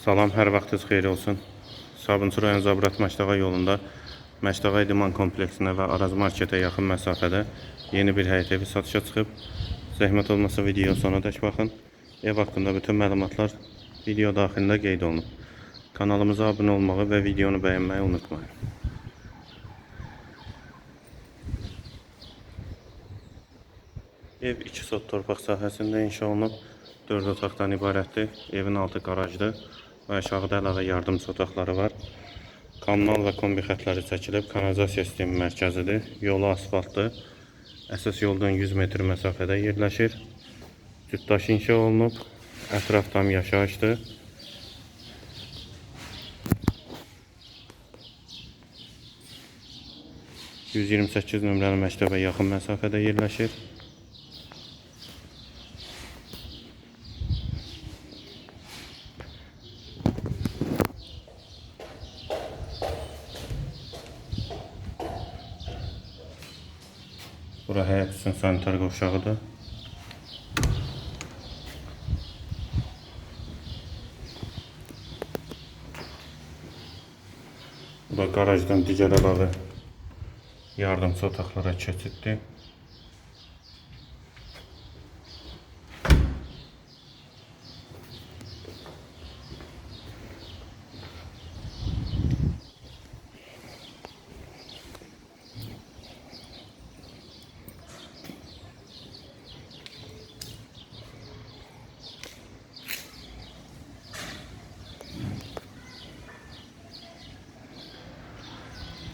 Salam, hər vaxtınız xeyir olsun. Sabunçu rayon Zabrat Məşdağa yolunda Məşdağa İdman kompleksinə və Araz marketə yaxın məsafədə yeni bir həyət evi satışa çıxıb. Zəhmət olmasa videoya sona dək baxın. Ev haqqında bütün məlumatlar video daxilində qeyd olunub. Kanalımıza abunə olmağı və videonu bəyənməyi unutmayın. Ev 2 sot torpaq sahəsində inşa olunub. 4 otaqdan ibarətdir. Evin altı qarajdır və aşağıda əlavə yardımçı otaqları var. Kommunal və kombi xətləri çəkilib. Kanalizasiya sistemi mərkəzidir. Yolu asfaltdır. Əsas yoldan 100 metr məsafədə yerləşir. Cütdaş inşa olunub. Ətraf tam yaşayışdır. ...128 nömrəli məktəbə yaxın məsafədə yerləşir. Bura həyat üçün sanitar qovşağıdır. Bu da qarajdan digər əlavə yardımçı otaqlara keçiddir.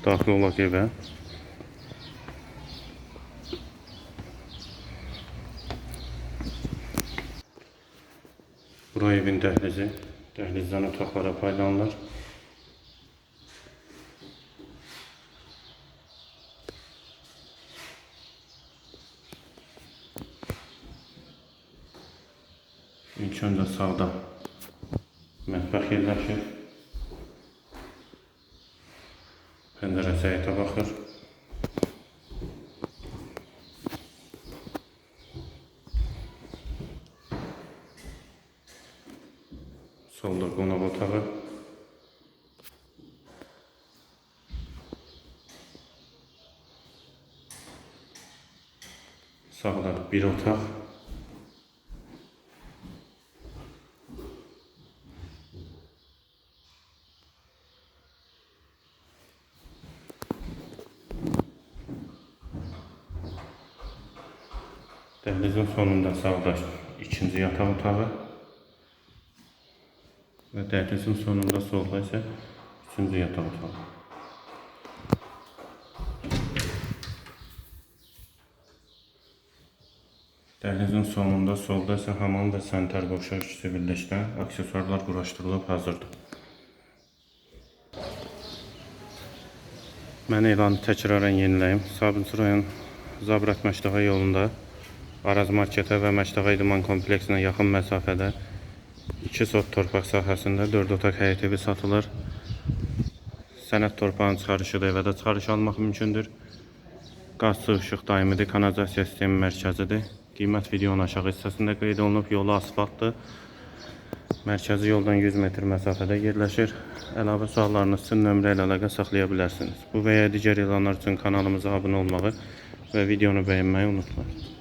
Daxil olaq evə. Bura evin dəhlizi. Dəhlizdən otaqlara paylanılır. İlk öncə sağda mətbəx yerləşir. Pəncərəsi həyətə baxır. Solda qonaq otağı. Sağda bir otaq. Dəhlizin sonunda sağda ikinci yataq otağı. Və dəhlizin sonunda solda isə üçüncü yataq otağı. Dəhlizin sonunda solda isə hamam və sanitar qovşaq ikisi birləşdən aksesuarlar quraşdırılıb hazırdır. Mən elanı təkrarən yeniləyim. Sabunçu rayon Zabrat Məşdağa yolunda Araz marketə və Məşdağa İdman kompleksinə yaxın məsafədə 2 sot torpaq sahəsində 4 otaq həyət evi satılır. Sənəd torpağın çıxarışı da evə də çıxarış almaq mümkündür. Qaz su işıq daimidir, kanalizasiya sistemi mərkəzidir. Qiymət videonun aşağı hissəsində qeyd olunub, yolu asfaltdır. Mərkəzi yoldan 100 metr məsafədə yerləşir. Əlavə suallarınız üçün nömrə ilə əlaqə saxlaya bilərsiniz. Bu və ya digər elanlar üçün kanalımıza abunə olmağı və videonu bəyənməyi unutmayın.